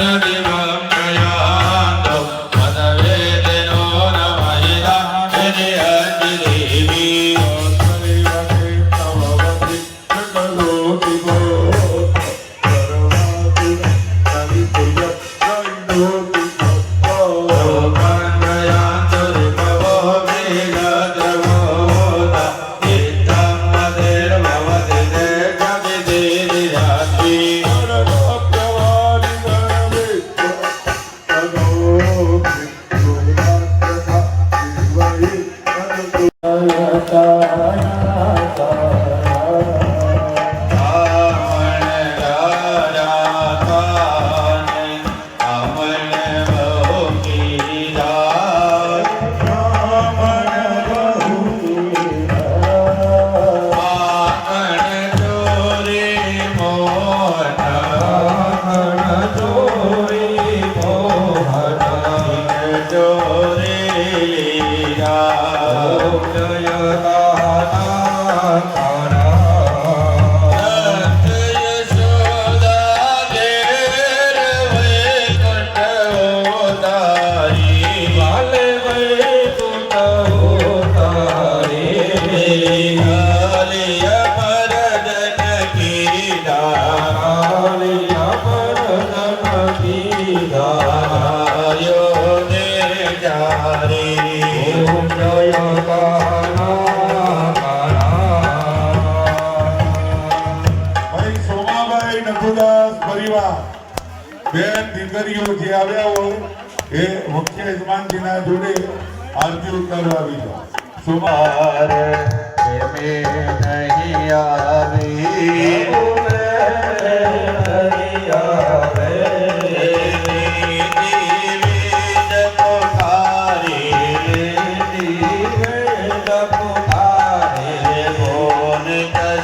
Amen. Somabhai નથુદાસ પરિવાર. બેન દીકરીઓ જે આવ્યા હોય એ મુખ્ય યજમાનજીના જોડે આરતી ઉતારવા આવી જાઓ સોમા.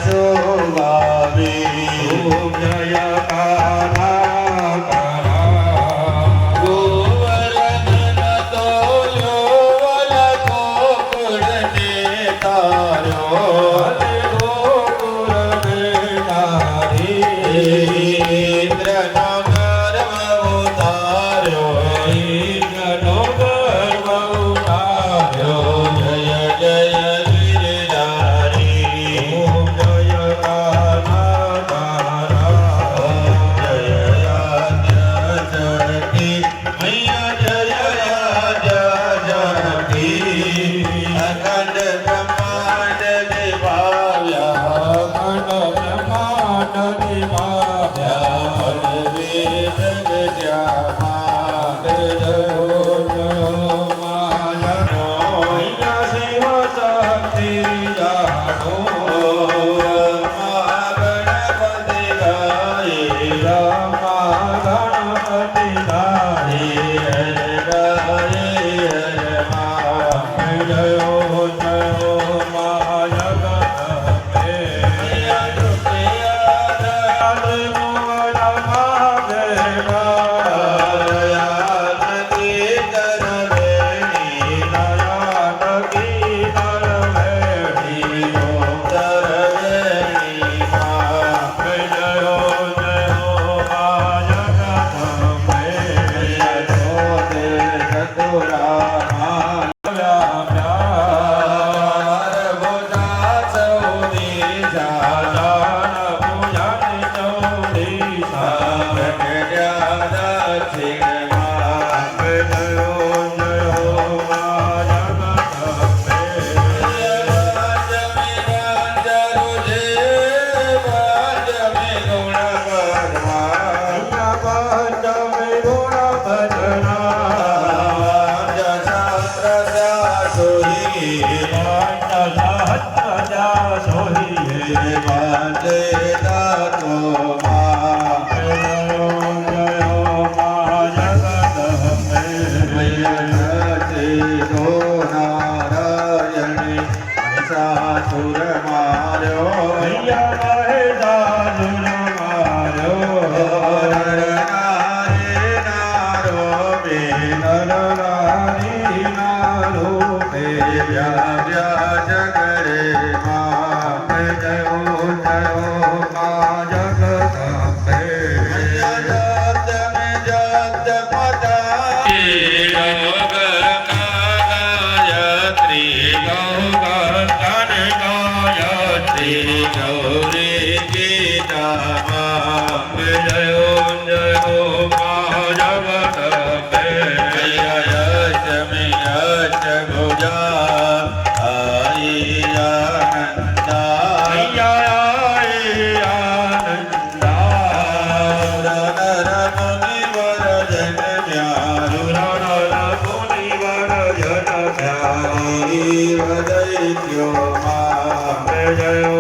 তোমারে વાંડા હત જા સોહી હે વાંડે દેવ દૈત્યો મા જયો